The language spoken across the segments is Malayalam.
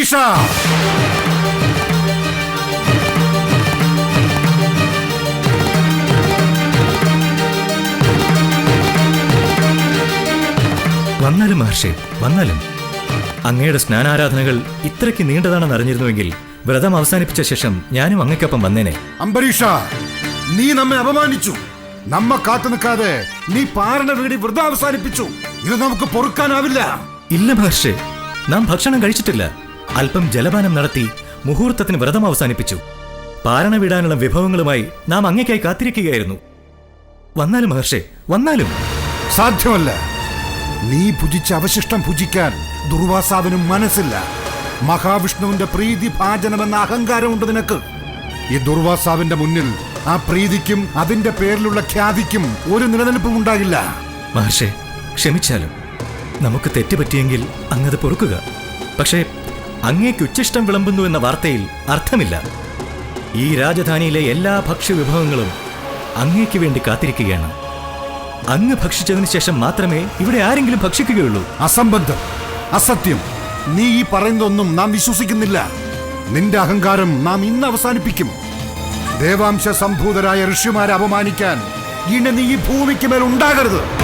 അംബരീഷ വന്നാലും മഹർഷി വന്നാലും. അങ്ങയുടെ സ്നാനാരാധനകൾ ഇത്രയ്ക്ക് നീണ്ടതാണെന്ന് അറിഞ്ഞിരുന്നുവെങ്കിൽ വ്രതം അവസാനിപ്പിച്ച ശേഷം ഞാനും അങ്ങയ്ക്കൊപ്പം വന്നേനെ. അംബരീഷ നീ നമ്മെ അപമാനിച്ചു. നമ്മ കാത്തു നിൽക്കാതെ നീ പാരണ വീടി വ്രതം അവസാനിപ്പിച്ചു. ഇത് നമുക്ക് പൊറുക്കാനാവില്ല. ഇല്ല മഹർഷി നാം ഭക്ഷണം കഴിച്ചിട്ടില്ല. അല്പം ജലപാനം നടത്തി മുഹൂർത്തത്തിന് വ്രതം അവസാനിപ്പിച്ചു. പാരണ വിടാനുള്ള വിഭവങ്ങളുമായി നാം അങ്ങേക്കായി കാത്തിരിക്കുകയായിരുന്നു. വന്നാലും മഹർഷേ വന്നാലും. സാധ്യമല്ല. നീ ഭുജിച്ച അവശിഷ്ടം ഭുജിക്കാൻ ദുർവാസാവിനും മനസ്സില്ല. മഹാവിഷ്ണുവിന്റെ പ്രീതി ഭാജനമെന്ന അഹങ്കാരമുണ്ട് നിനക്ക്. ഈ ദുർവാസാവിന്റെ മുന്നിൽ ആ പ്രീതിക്കും അതിന്റെ പേരിലുള്ള ഖ്യാതിക്കും ഒരു നിലനിൽപ്പും ഉണ്ടാകില്ല. മഹർഷേ ക്ഷമിച്ചാലും. നമുക്ക് തെറ്റുപറ്റിയെങ്കിൽ അങ്ങത് പൊറുക്കുക. പക്ഷേ അങ്ങേക്ക് ഉച്ചിഷ്ടം വിളമ്പുന്നു എന്ന വാർത്തയിൽ അർത്ഥമില്ല. ഈ രാജധാനിയിലെ എല്ലാ ഭക്ഷ്യവിഭവങ്ങളും അങ്ങേക്ക് വേണ്ടി കാത്തിരിക്കുകയാണ്. അങ്ങ് ഭക്ഷിച്ചതിന് ശേഷം മാത്രമേ ഇവിടെ ആരെങ്കിലും ഭക്ഷിക്കുകയുള്ളൂ. അസംബന്ധം. അസത്യം. നീ ഈ പറയുന്നതൊന്നും നാം വിശ്വസിക്കുന്നില്ല. നിന്റെ അഹങ്കാരം നാം ഇന്ന് അവസാനിപ്പിക്കും. ദേവാംശ സംഭൂതരായ ഋഷിമാരെ അപമാനിക്കാൻ ഇനി നീ ഈ ഭൂമിക്ക് മേൽ ഉണ്ടാകരുത്.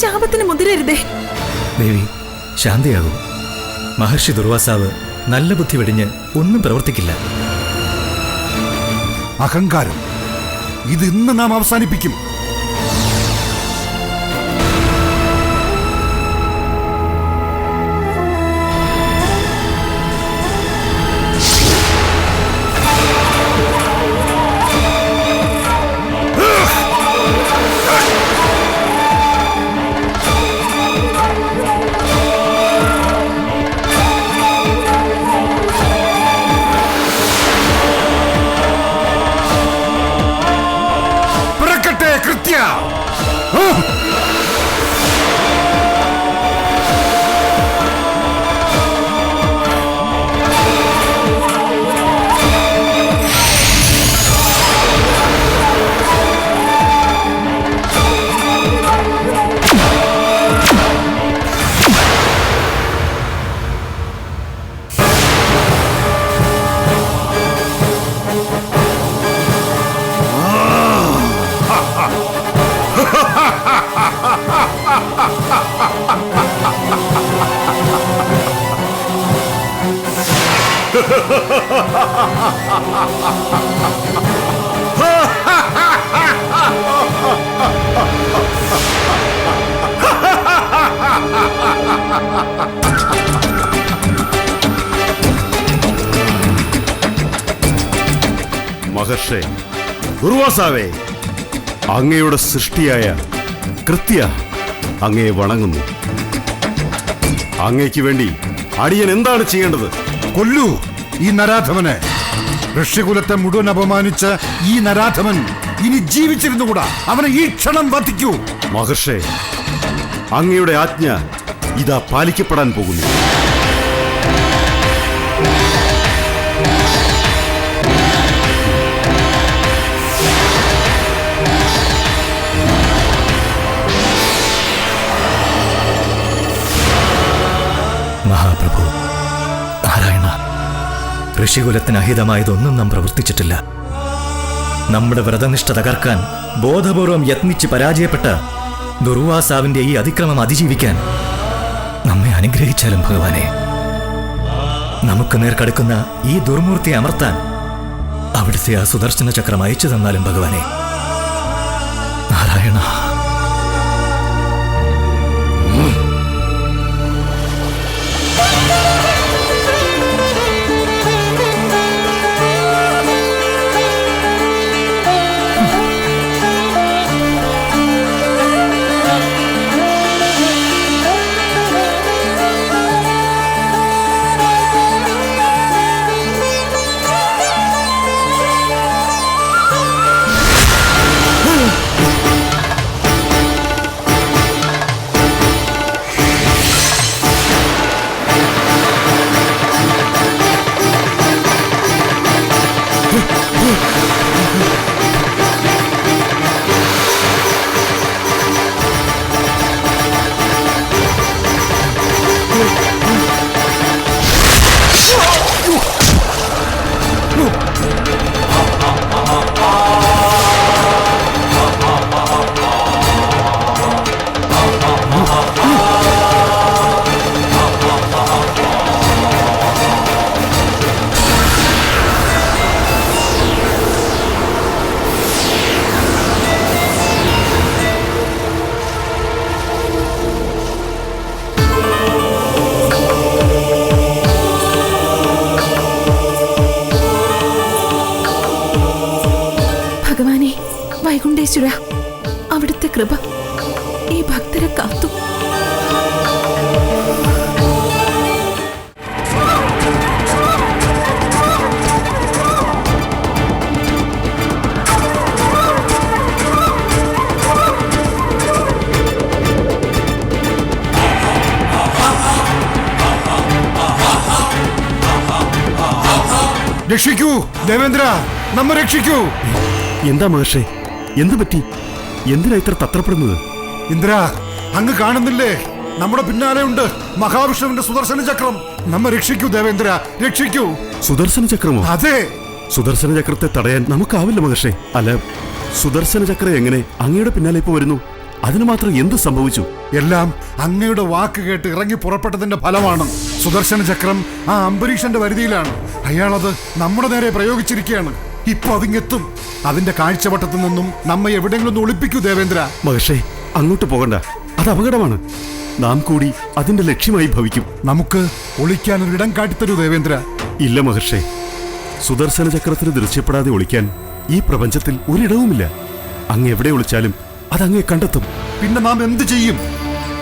ശാപത്തിന് മുതിരരുതേ. ദേവി ശാന്തിയാകൂ. മഹർഷി ദുർവാസാവ് നല്ല ബുദ്ധി വെടിഞ്ഞ് ഒന്നും പ്രവർത്തിക്കില്ല. അഹങ്കാരം. ഇത് ഇന്ന് നാം അവസാനിപ്പിക്കും. മഹർഷേ ഉർവാസാവേ അങ്ങയുടെ സൃഷ്ടിയായ കൃത്യ അങ്ങയെ വണങ്ങുന്നു. അങ്ങയ്ക്ക് വേണ്ടി അടിയൻ എന്താണ് ചെയ്യേണ്ടത്? കൊല്ലൂ ഈ നരാധമനെ. ഋഷ്യകുലത്തെ മുഴുവൻ അപമാനിച്ച ഈ നരാധമൻ ഇനി ജീവിച്ചിരുന്നുകൂടാ. അവനെ ഈ ക്ഷണം വധിക്കൂ മഹർഷേ അങ്ങയുടെ ആജ്ഞ ഇതാ പാലിക്കപ്പെടാൻ പോകുന്നു. മഹാപ്രഭു നാരായണ ഋഷികുലത്തിന് അഹിതമായതൊന്നും നാം പ്രവർത്തിച്ചിട്ടില്ല. നമ്മുടെ വ്രതനിഷ്ഠ തകർക്കാൻ ബോധപൂർവം യത്നിച്ച് പരാജയപ്പെട്ട ദുർവാസാവിന്റെ ഈ അതിക്രമം അതിജീവിക്കാൻ അനുഗ്രഹിച്ചാലും ഭഗവാനെ. നമുക്ക് നേർക്കടുക്കുന്ന ഈ ദുർമൂർത്തി അമർത്താൻ അവിടുത്തെ ആ സുദർശന ചക്രം അയച്ചു തന്നാലും ഭഗവാനെ. നാരായണ. രക്ഷിക്കൂ. ദേവേന്ദ്ര നമ്മെ രക്ഷിക്കൂ. എന്താ മഹർഷേ എന്തു പറ്റി? എന്തിനാ ഇത്ര തത്രപ്പെടുന്നത്? ഇന്ദ്ര അങ്ങ് കാണുന്നില്ലേ? നമ്മുടെ പിന്നാലെ ഉണ്ട് മഹാവിഷ്ണുവിന്റെ സുദർശന ചക്രം. നമ്മെ രക്ഷിക്കൂ ദേവേന്ദ്ര രക്ഷിക്കൂ. സുദർശന ചക്രമോ? അതെ. സുദർശന ചക്രത്തെ തടയാൻ നമുക്കാവില്ല മഹർഷേ അല്ല സുദർശന ചക്രം എങ്ങനെ അങ്ങയുടെ പിന്നാലെ ഇപ്പൊ വരുന്നു? അതിന് മാത്രം എന്ത് സംഭവിച്ചു? എല്ലാം അങ്ങയുടെ വാക്ക് കേട്ട് ഇറങ്ങി പുറപ്പെട്ടതിന്റെ ഫലമാണ്. സുദർശന ചക്രം ആ അംബരീഷന്റെ വരുതിയിലാണ് അയാളത് നമ്മുടെ നേരെ പ്രയോഗിച്ചിരിക്കുകയാണ്. ഇപ്പൊ അതിങ്ങെത്തും. അതിന്റെ കാഴ്ചവട്ടത്തിൽ നിന്നും നമ്മെ എവിടെയെങ്കിലും ഒന്ന് ഒളിപ്പിക്കൂ ദേവേന്ദ്ര. മഹർഷേ അങ്ങോട്ട് പോകണ്ട. അത് അപകടമാണ്. നാം കൂടി അതിന്റെ ലക്ഷ്യമായി ഭവിക്കും. നമുക്ക് ഒളിക്കാൻ ഒരു ഇടം കാട്ടിത്തരൂ ദേവേന്ദ്ര. ഇല്ല മഹർഷേ. സുദർശന ചക്രത്തിന് ദൃശ്യപ്പെടാതെ ഒളിക്കാൻ ഈ പ്രപഞ്ചത്തിൽ ഒരിടവുമില്ല. അങ്ങ് എവിടെ ഒളിച്ചാലും അത് അങ്ങേ കണ്ടെത്തും. പിന്നെ നാം എന്ത് ചെയ്യും?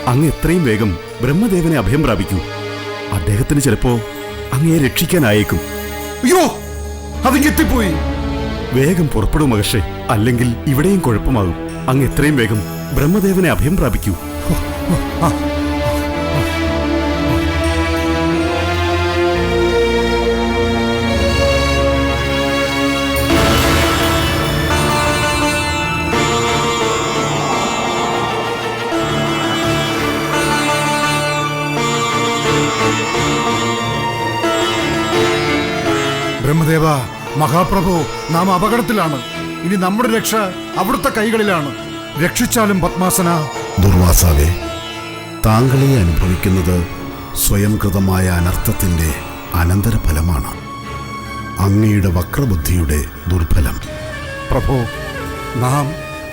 അങ്ങ് എത്രയും വേഗം ബ്രഹ്മദേവനെ അഭയം പ്രാപിക്കൂ. അദ്ദേഹത്തിന് ചിലപ്പോ അങ്ങയെ രക്ഷിക്കാനായേക്കും. അയ്യോ അതിങ്ങെത്തിപ്പോയി വേഗം പുറപ്പെടും മഹർഷേ അല്ലെങ്കിൽ ഇവിടെയും കുഴപ്പമാകും. അങ്ങ് എത്രയും വേഗം ബ്രഹ്മദേവനെ അഭയം പ്രാപിക്കൂ. ബ്രഹ്മദേവ മഹാപ്രഭു നാം അപകടത്തിലാണ്. ഇനി നമ്മുടെ രക്ഷ അവിടുത്തെ കൈകളിലാണ്. രക്ഷിച്ചാലും പത്മാസന. ദുർവാസാവേ താങ്കളെ അനുഭവിക്കുന്നത് സ്വയം കൃതമായ അനർത്ഥത്തിന്റെ അനന്തരഫലമാണ്. അങ്ങയുടെ വക്രബുദ്ധിയുടെ ദുർഫലം പ്രഭു നാം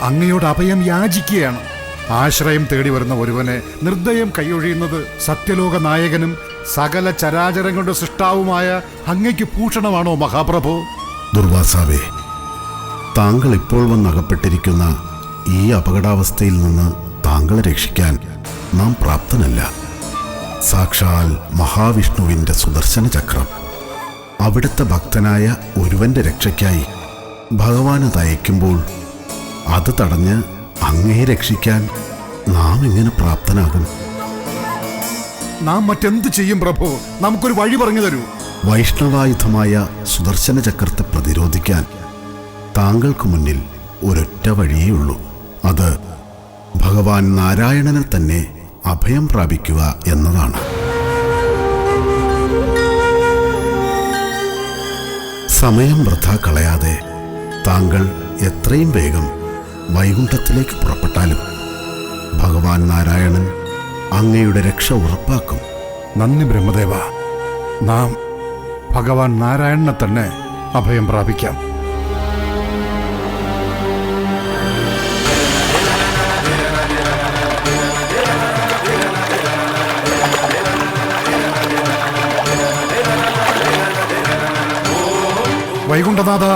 അങ്ങയോട് അഭയം യാചിക്കുകയാണ്. ആശ്രയം തേടി വരുന്ന ഒരുവനെ നിർദ്ദയം കൈയൊഴിയുന്നത് സത്യലോക നായകനും സകല ചരാചരങ്ങളുടെ സൃഷ്ടാവുമായ അങ്ങയ്ക്ക് ഭൂഷണമാണോ മഹാപ്രഭു? ദുർവാസാവേ താങ്കൾ ഇപ്പോൾ വന്നകപ്പെട്ടിരിക്കുന്ന ഈ അപകടാവസ്ഥയിൽ നിന്ന് താങ്കളെ രക്ഷിക്കാൻ നാം പ്രാപ്തനല്ല. സാക്ഷാൽ മഹാവിഷ്ണുവിന്റെ സുദർശന ചക്രം. അവിടുത്തെ ഭക്തനായ ഒരുവന്റെ രക്ഷയ്ക്കായി ഭഗവാൻ അത് അയക്കുമ്പോൾ അത് തടഞ്ഞ് അങ്ങയെ രക്ഷിക്കാൻ നാം എങ്ങനെ പ്രാപ്തനാകും? നാം മറ്റെന്ത് ചെയ്യും പ്രഭു? നമുക്കൊരു വഴി പറഞ്ഞു തരൂ. വൈഷ്ണവായുധമായ സുദർശന ചക്രത്തെ പ്രതിരോധിക്കാൻ താങ്കൾക്ക് മുന്നിൽ ഒരൊറ്റ വഴിയേ ഉള്ളൂ. അത് ഭഗവാൻ നാരായണനെ തന്നെ അഭയം പ്രാപിക്കുക എന്നതാണ്. സമയം വൃഥ കളയാതെ താങ്കൾ എത്രയും വേഗം വൈകുണ്ഠത്തിലേക്ക് പുറപ്പെട്ടാലും ഭഗവാൻ നാരായണൻ അങ്ങയുടെ രക്ഷ ഉറപ്പാക്കും. നന്ദി ബ്രഹ്മദേവ. നാം ഭഗവാൻ നാരായണനെ തന്നെ അഭയം പ്രാപിക്കാം. വൈകുണ്ഠനാഥ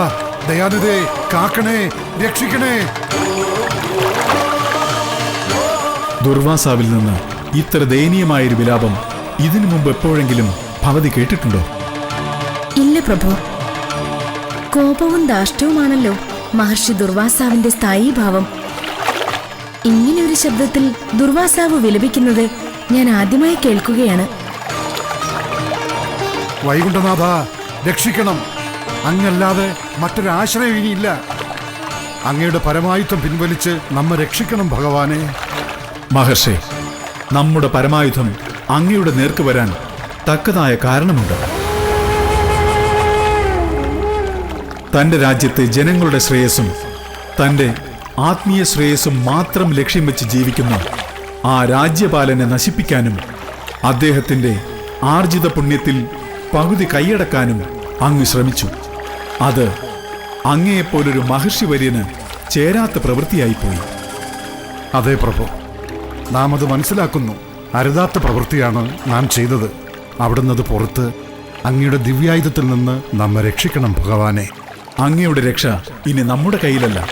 ദയാനിധേ കാക്കണേ രക്ഷിക്കണേ. ദുർവാസാവിൽ നിന്ന് ഇത്ര ദയനീയമായൊരു വിലാപം ഇതിനു മുമ്പ് എപ്പോഴെങ്കിലും ഭവതി കേട്ടിട്ടുണ്ടോ? ഇല്ല പ്രഭു. കോപവും ദാഷ്ടവുമാണല്ലോ മഹർഷി ദുർവാസാവിന്റെ സ്ഥായീ ഭാവം. ഇങ്ങനെ ഒരു ശബ്ദത്തിൽ ദുർവാസാവ് വിലപിക്കുന്നത് ഞാൻ ആദ്യമായി കേൾക്കുകയാണ്. വൈകുണ്ഠനാഥ രക്ഷിക്കണം. അങ്ങല്ലാതെ മറ്റൊരാശ്രയം ഇനിയില്ല. അങ്ങയുടെ പരമായുധം പിൻവലിച്ച് നമ്മെ രക്ഷിക്കണം ഭഗവാനെ. മഹർഷേ നമ്മുടെ പരമായുധം അങ്ങയുടെ നേർക്ക് വരാൻ തക്കതായ കാരണമുണ്ട്. തന്റെ രാജ്യത്തെ ജനങ്ങളുടെ ശ്രേയസ്സും തന്റെ ആത്മീയ ശ്രേയസ്സും മാത്രം ലക്ഷ്യം വെച്ച് ജീവിക്കുന്ന ആ രാജ്യപാലനെ നശിപ്പിക്കാനും അദ്ദേഹത്തിന്റെ ആർജിത പുണ്യത്തിൽ പകുതി കൈയടക്കാനും അങ്ങ് ശ്രമിച്ചു. അത് അങ്ങയെപ്പോലൊരു മഹർഷി വര്യന് ചേരാത്ത പ്രവൃത്തിയായിപ്പോയി. അതെ പ്രഭു നാം അത് മനസ്സിലാക്കുന്നു. അരുതാത്ത പ്രവൃത്തിയാണ് നാം ചെയ്തത്. അവിടുന്ന് അത് പുറത്ത് അങ്ങയുടെ ദിവ്യായുധത്തിൽ നിന്ന് നമ്മെ രക്ഷിക്കണം ഭഗവാനെ. അങ്ങയുടെ രക്ഷ ഇനി നമ്മുടെ കയ്യിലല്ല.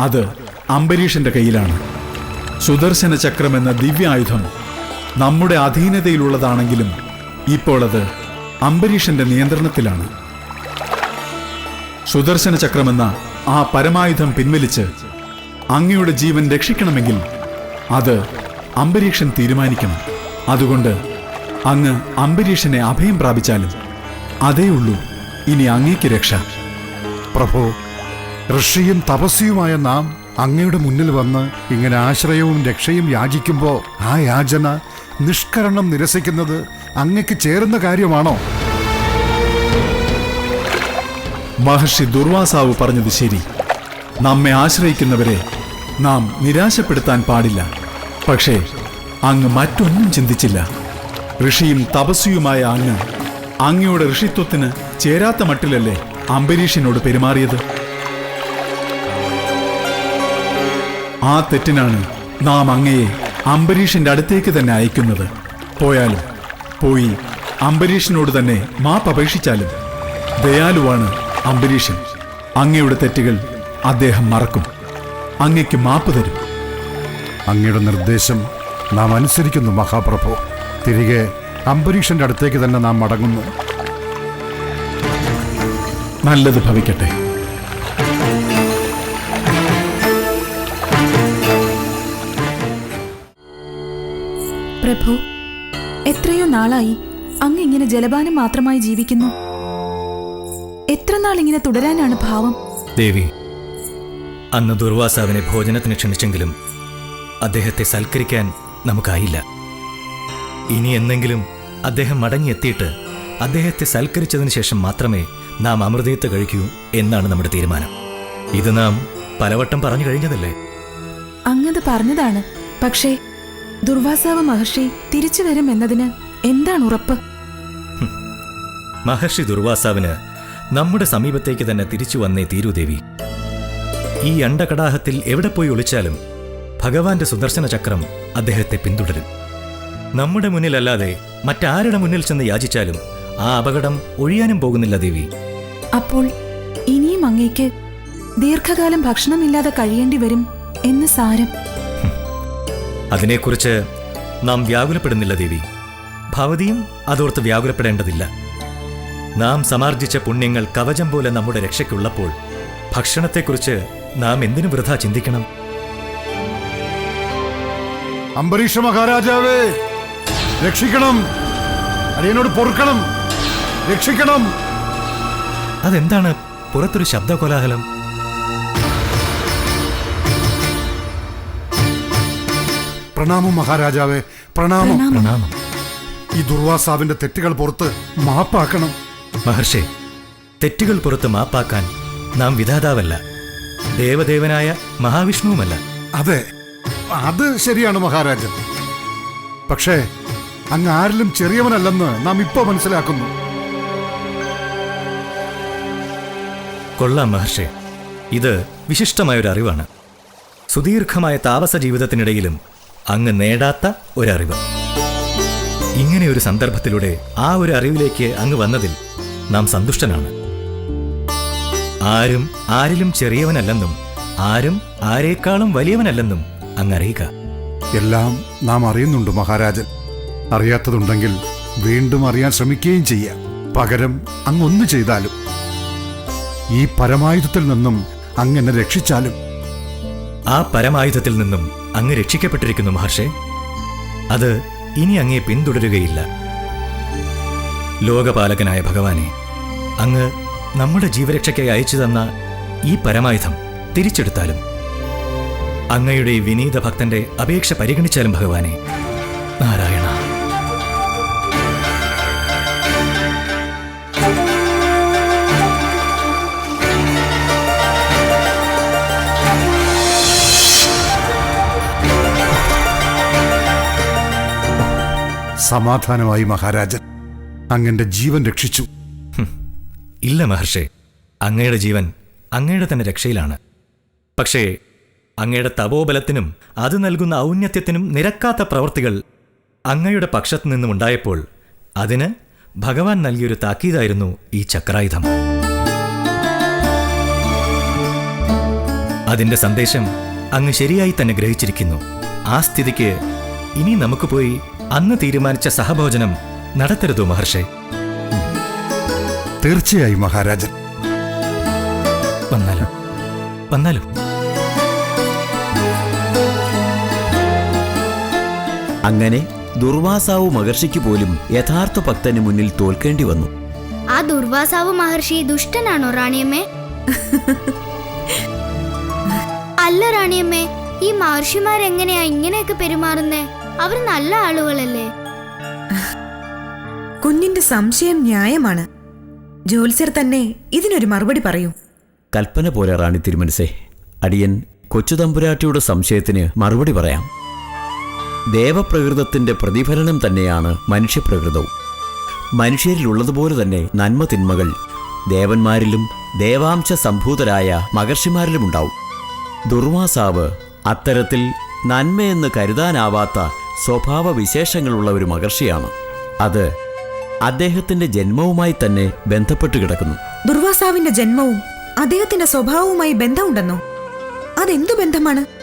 അത് അംബരീഷന്റെ കയ്യിലാണ്. സുദർശന ചക്രം എന്ന ദിവ്യായുധം നമ്മുടെ അധീനതയിലുള്ളതാണെങ്കിലും ഇപ്പോൾ അത് അംബരീഷന്റെ നിയന്ത്രണത്തിലാണ്. സുദർശന ചക്രമെന്ന ആ പരമായുധം പിൻവലിച്ച് അങ്ങയുടെ ജീവൻ രക്ഷിക്കണമെങ്കിൽ അത് അംബരീഷൻ തീരുമാനിക്കണം. അതുകൊണ്ട് അങ്ങ് അംബരീഷനെ അഭയം പ്രാപിച്ചാലും അതേ ഉള്ളൂ. ഇനി അങ്ങേക്ക് രക്ഷ. പ്രഭു ഋഷിയും തപസ്വിയുമായ നാം അങ്ങയുടെ മുന്നിൽ വന്ന് ഇങ്ങനെ ആശ്രയവും രക്ഷയും യാചിക്കുമ്പോൾ ആ യാചന നിഷ്കരണം നിരസിക്കുന്നത് അങ്ങക്ക് ചേരുന്ന കാര്യമാണോ? മഹർഷി ദുർവാസാവ് പറഞ്ഞത് ശരി. നമ്മെ ആശ്രയിക്കുന്നവരെ നാം നിരാശപ്പെടുത്താൻ പാടില്ല. പക്ഷേ അങ്ങ് മറ്റൊന്നും ചിന്തിച്ചില്ല. ഋഷിയും തപസ്വിയുമായ അങ്ങ് അങ്ങയുടെ ഋഷിത്വത്തിന് ചേരാത്ത മട്ടിലല്ലേ അംബരീഷിനോട് പെരുമാറിയത്? ആ തെറ്റിനാണ് നാം അങ്ങയെ അംബരീഷിന്റെ അടുത്തേക്ക് തന്നെ അയക്കുന്നത്. പോയാലും പോയി അംബരീഷിനോട് തന്നെ മാപ്പ് അപേക്ഷിച്ചാലും ദയാലുവാണ് അംബരീഷൻ. അങ്ങയുടെ തെറ്റുകൾ അദ്ദേഹം മറക്കും. അങ്ങയ്ക്ക് മാപ്പ് തരും. അങ്ങയുടെ നിർദ്ദേശം നാം അനുസരിക്കുന്നു മഹാപ്രഭു. തിരികെ അംബരീഷന്റെ അടുത്തേക്ക് തന്നെ നാം മടങ്ങുന്നു. നല്ലത് ഭവിക്കട്ടെ. പ്രഭു എത്രയോ നാളായി അങ്ങ് ഇങ്ങനെ ജലപാനം മാത്രമായി ജീവിക്കുന്നു. എത്ര നാൾ ഇങ്ങനെ തുടരാനാണ് ഭാവം? ദേവി അന്ന് ദുർവാസാവിനെ ഭോജനത്തിന് ക്ഷണിച്ചെങ്കിലും അദ്ദേഹത്തെ സൽക്കരിക്കാൻ നമുക്കായില്ല. ഇനി എന്നെങ്കിലും അദ്ദേഹം മടങ്ങിയെത്തിയിട്ട് അദ്ദേഹത്തെ സൽക്കരിച്ചതിന് ശേഷം മാത്രമേ നാം അമൃതയത്ത് കഴിക്കൂ എന്നാണ് നമ്മുടെ തീരുമാനം. ഇത് നാം പലവട്ടം പറഞ്ഞു കഴിഞ്ഞതല്ലേ? അങ്ങത് പറഞ്ഞതാണ്. പക്ഷേ ദുർവാസാവ് മഹർഷി തിരിച്ചു വരും എന്നതിന് എന്താണ് ഉറപ്പ്? മഹർഷി ദുർവാസാവിന് നമ്മുടെ സമീപത്തേക്ക് തന്നെ തിരിച്ചു വന്നേ തീരൂ ദേവി ഈ അണ്ടകടാഹത്തിൽ എവിടെ പോയി ഒളിച്ചാലും ഭഗവാന്റെ സുദർശന ചക്രം അദ്ദേഹത്തെ പിന്തുടരും. നമ്മുടെ മുന്നിലല്ലാതെ മറ്റാരുടെ മുന്നിൽ ചെന്ന് യാചിച്ചാലും ആ അപകടം ഒഴിയാനും പോകുന്നില്ല ദേവി. അപ്പോൾ ഇനിയും അങ്ങേക്ക് ദീർഘകാലം ഭക്ഷണമില്ലാതെ കഴിയേണ്ടി വരും എന്ന് സാരം. അതിനെക്കുറിച്ച് നാം വ്യാകുലപ്പെടുന്നില്ല ദേവി. ഭവതിയും അതോർത്ത് വ്യാകുലപ്പെടേണ്ടതില്ല. നാം സമാർജിച്ച പുണ്യങ്ങൾ കവചം പോലെ നമ്മുടെ രക്ഷയ്ക്കുള്ളപ്പോൾ ഭക്ഷണത്തെക്കുറിച്ച് നാം എന്തിനു വൃഥ ചിന്തിക്കണം? അംബരീഷ മഹാരാജാവേ രക്ഷിക്കണം. അടിയനോട് പൊറുക്കണം. രക്ഷിക്കണം. അതെന്താണ് പുറത്തൊരു ശബ്ദ കോലാഹലം പ്രണാമം മഹാരാജാവേ പ്രണാമം. പ്രണാമം. ഈ ദുർവാസാവിന്റെ തെറ്റുകൾ പുറത്ത് മാപ്പാക്കണം. മഹർഷി തെറ്റുകൾ പുറത്ത് മാപ്പാക്കാൻ നാം വിധാതാവല്ല. ദേവദേവനായ മഹാവിഷ്ണുവുമല്ല. അതെ. അത് ശരിയാണ് മഹാരാജൻ. പക്ഷേ അങ്ങ് ആരിലും ചെറിയവനല്ലെന്ന് നാം ഇപ്പോ മനസ്സിലാക്കുന്നു. കൊള്ളാം മഹർഷി. ഇത് വിശിഷ്ടമായൊരു അറിവാണ്. സുദീർഘമായ താമസ ജീവിതത്തിനിടയിലും അങ്ങ് നേടാത്ത ഒരറിവ്. ഇങ്ങനെ ഒരു സന്ദർഭത്തിലൂടെ ആ ഒരു അറിവിലേക്ക് അങ്ങ് വന്നതിൽ നാം സന്തുഷ്ടനാണ്. ആരും ആരിലും ചെറിയവനല്ലെന്നും ആരും ആരേക്കാളും വലിയവനല്ലെന്നും അങ്ങ് അറിയുക എല്ലാം നാം അറിയുന്നുണ്ട് മഹാരാജൻ. അറിയാത്തതുണ്ടെങ്കിൽ വീണ്ടും അറിയാൻ ശ്രമിക്കുകയും ചെയ്യാം. പകരം അങ്ങ് ഒന്ന് ചെയ്താലും. ഈ പരമായുധത്തിൽ നിന്നും അങ്ങനെ രക്ഷിച്ചാലും. ആ പരമായുധത്തിൽ നിന്നും അങ്ങ് രക്ഷിക്കപ്പെട്ടിരിക്കുന്നു മഹർഷെ. അത് ഇനി അങ്ങേ പിന്തുടരുകയില്ല. ലോകപാലകനായ ഭഗവാനെ അങ്ങ് നമ്മുടെ ജീവരക്ഷയ്ക്കായി അയച്ചു തന്ന ഈ പരമായുധം തിരിച്ചെടുത്താലും. അങ്ങയുടെ ഈ വിനീത ഭക്തന്റെ അപേക്ഷ പരിഗണിച്ചാലും ഭഗവാനെ. നാരായണ. സമാധാനമായി മഹാരാജൻ. അങ്ങന്റെ ജീവൻ രക്ഷിച്ചു. ഇല്ല മഹർഷേ അങ്ങയുടെ ജീവൻ അങ്ങയുടെ തന്നെ രക്ഷയിലാണ്. പക്ഷേ അങ്ങയുടെ തപോബലത്തിനും അത് നൽകുന്ന ഔന്നത്യത്തിനും നിരക്കാത്ത പ്രവൃത്തികൾ അങ്ങയുടെ പക്ഷത്തു നിന്നും ഉണ്ടായപ്പോൾ അതിന് ഭഗവാൻ നൽകിയൊരു താക്കീതായിരുന്നു ഈ ചക്രായുധം. അതിന്റെ സന്ദേശം അങ്ങ് ശരിയായി തന്നെ ഗ്രഹിച്ചിരിക്കുന്നു. ആ സ്ഥിതിക്ക് ഇനി നമുക്ക് പോയി അന്ന് തീരുമാനിച്ച സഹഭോജനം നടത്തരുതോ മഹർഷേ? തീർച്ചയായും മഹാരാജൻ. വന്നാലും? വന്നാലും? അങ്ങനെ ദുർവാസാവ് മഹർഷിക്ക് പോലും യഥാർത്ഥ ഭക്തന് മുന്നിൽ തോൽക്കേണ്ടി വന്നു. ആ ദുർവാസാവ് മഹർഷി ദുഷ്ടനാണോ റാണിയമ്മേ? അല്ല റാണിയമ്മേ ഈ മഹർഷിമാരെങ്ങനെയാ ഇങ്ങനെയൊക്കെ പെരുമാറുന്നേ? അവർ നല്ല ആളുകളല്ലേ? കുഞ്ഞിന്റെ സംശയം ന്യായമാണ്. ജോത്സ്യർ തന്നെ ഇതിനൊരു മറുപടി പറയൂ. കൽപ്പന പോലെ റാണി തിരുമനസേ അടിയൻ കൊച്ചുതമ്പുരാട്ടിയുടെ സംശയത്തിന് മറുപടി പറയാം. ദേവപ്രകൃതത്തിന്റെ പ്രതിഫലനം തന്നെയാണ് മനുഷ്യപ്രകൃതവും. മനുഷ്യരിലുള്ളതുപോലെ തന്നെ നന്മ തിന്മകൾ ദേവന്മാരിലും ദേവാംശ സംഭൂതരായ മഹർഷിമാരിലും ഉണ്ടാവും. ദുർവാസാവ് അത്തരത്തിൽ നന്മയെന്ന് കരുതാനാവാത്ത സ്വഭാവവിശേഷങ്ങളുള്ള ഒരു മഹർഷിയാണ്. അത് അദ്ദേഹത്തിന്റെ ജന്മവുമായി തന്നെ ബന്ധപ്പെട്ട് കിടക്കുന്നു. ദുർവാസാവിന്റെ ജന്മവും അദ്ദേഹത്തിന്റെ സ്വഭാവവുമായി ബന്ധമുണ്ടെന്നോ? അതെന്തു ബന്ധമാണ്?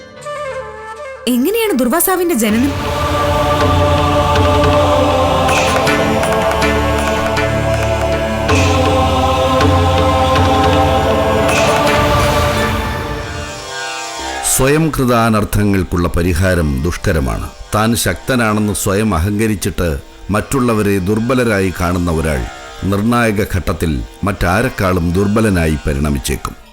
എങ്ങനെയാണ് ദുർവാസാവിന്റെ ജനനം? സ്വയം കൃതാനർത്ഥങ്ങൾക്കുള്ള പരിഹാരം ദുഷ്കരമാണ്. താൻ ശക്തനാണെന്ന് സ്വയം അഹങ്കരിച്ചിട്ട് മറ്റുള്ളവരെ ദുർബലരായി കാണുന്ന ഒരാൾ നിർണായക ഘട്ടത്തിൽ മറ്റാരെക്കാളും ദുർബലനായി പരിണമിച്ചേക്കും.